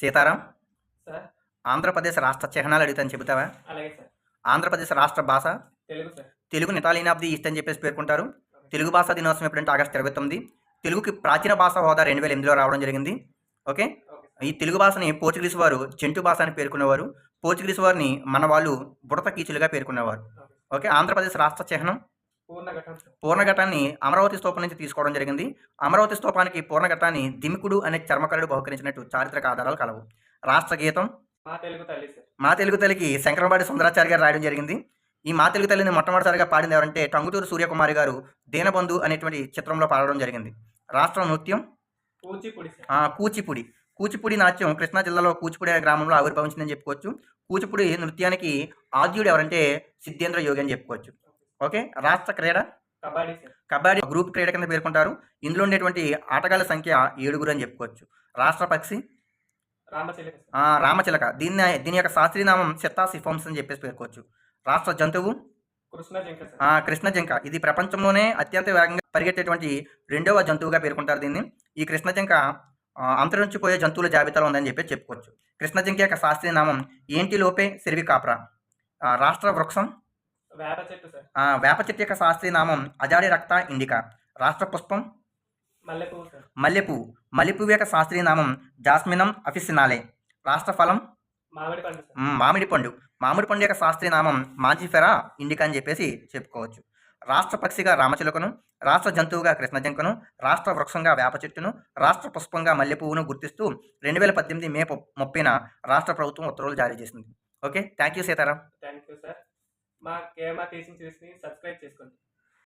Sitaram sir. Andhra Pradesh రాష్ట్ర చిహ్నాలు అడుగుతాను చెబుతావా? అలాగే సార్. ఆంధ్రప్రదేశ్ రాష్ట్ర భాష Telugu sir. Telugu Italian of the east అని చెప్పేసి పేర్కొంటారు. తెలుగు భాషా దినోత్సవం ఎప్పుడంటే ఆగస్టు ఇరవై తొమ్మిది. తెలుగుకి ప్రాచీన భాష హోదా రెండు వేల ఎనిమిదిలో రావడం జరిగింది. ఓకే? ఈ తెలుగు భాషని పోర్చుగీస్ వారు జంటు భాష అని పేర్కొనేవారు పోర్చుగీస్ వారిని మన వాళ్ళు బుడత కీచులుగా పేర్కొనేవారు ఓకే? ఆంధ్రప్రదేశ్ రాష్ట్ర చిహ్నం పూర్ణఘట్టాన్ని అమరావతి స్తూపం నుంచి తీసుకోవడం జరిగింది. అమరావతి స్తూపానికి పూర్ణఘట్టాన్ని దిమికుడు అనే చర్మకారుడు బహుకరించినట్టు చారిత్రక ఆధారాలు కలవు. రాష్ట్ర గీతం మా తెలుగు తల్లికి శంకరబాడి సుందరాచారి గారు రాయడం జరిగింది. ఈ మా తెలుగు తల్లిని మొట్టమొదటిసారిగా పాడింది ఎవరంటే టంగుటూరు సూర్యకుమారి గారు దీనబంధు అనేటువంటి చిత్రంలో పాడడం జరిగింది. రాష్ట్ర నృత్యం? కూచిపూడి కూచిపూడి. కూచిపూడి నాట్యం కృష్ణా జిల్లాలో కూచిపూడి అనే గ్రామంలో ఆవిర్భవించిందని చెప్పుకోవచ్చు. కూచిపూడి నృత్యానికి ఆద్యుడు ఎవరంటే సిద్ధేంద్ర యోగి అని చెప్పుకోవచ్చు. ఓకే రాష్ట్ర క్రీడ? కబడ్డీ కబడ్డీ గ్రూప్ క్రీడ కింద పేర్కొంటారు. ఇందులో ఉండేటువంటి ఆటగాళ్ళ సంఖ్య ఏడుగురు అని చెప్పుకోవచ్చు. రాష్ట్ర పక్షి? రామచిలక దీన్ని దీని యొక్క శాస్త్రీయనామం సిత్తా సిఫోమ్స్ అని చెప్పేసి పేర్కోవచ్చు. రాష్ట్ర జంతువు? కృష్ణ జింక ఇది ప్రపంచంలోనే అత్యంత వేగంగా పరిగెట్టేటువంటి రెండవ జంతువుగా పేర్కొంటారు దీన్ని. ఈ కృష్ణ జింక అంతరించిపోయే జంతువుల జాబితాలో ఉందని చెప్పి చెప్పుకోవచ్చు. కృష్ణ జింక యొక్క శాస్త్రీయ నామం ఏంటి లోపే? సిరివి కాప్రా రాష్ట్ర వృక్షం? వేప చెట్టు యొక్క శాస్త్రీయ నామం అజాడి రక్త ఇండికా. రాష్ట్ర పుష్పం? మల్లెపువ్వు మల్లెపువ్వు యొక్క శాస్త్రీయ నామం జాస్మినం అఫిసినాలే. రాష్ట్ర ఫలం? మామిడి పండు మామిడి పండు. మామిడి పండు యొక్క శాస్త్రీయ నామం మాంజిఫెరా ఇండికా అని చెప్పేసి చెప్పుకోవచ్చు. రాష్ట్ర పక్షిగా రామచిలుకను రాష్ట్ర జంతువుగా కృష్ణజంకను రాష్ట్ర వృక్షంగా వేప చెట్టును రాష్ట్ర పుష్పంగా మల్లెపువ్వును గుర్తిస్తూ రెండు వేల పద్దెనిమిది మే ముప్పైన రాష్ట్ర ప్రభుత్వం ఉత్తర్వులు జారీ చేసింది. Okay thank you Sitaram. Thank you sir. మా కేఎంఆర్ టీచింగ్ సిరీస్ని సబ్స్క్రైబ్ చేసుకోండి.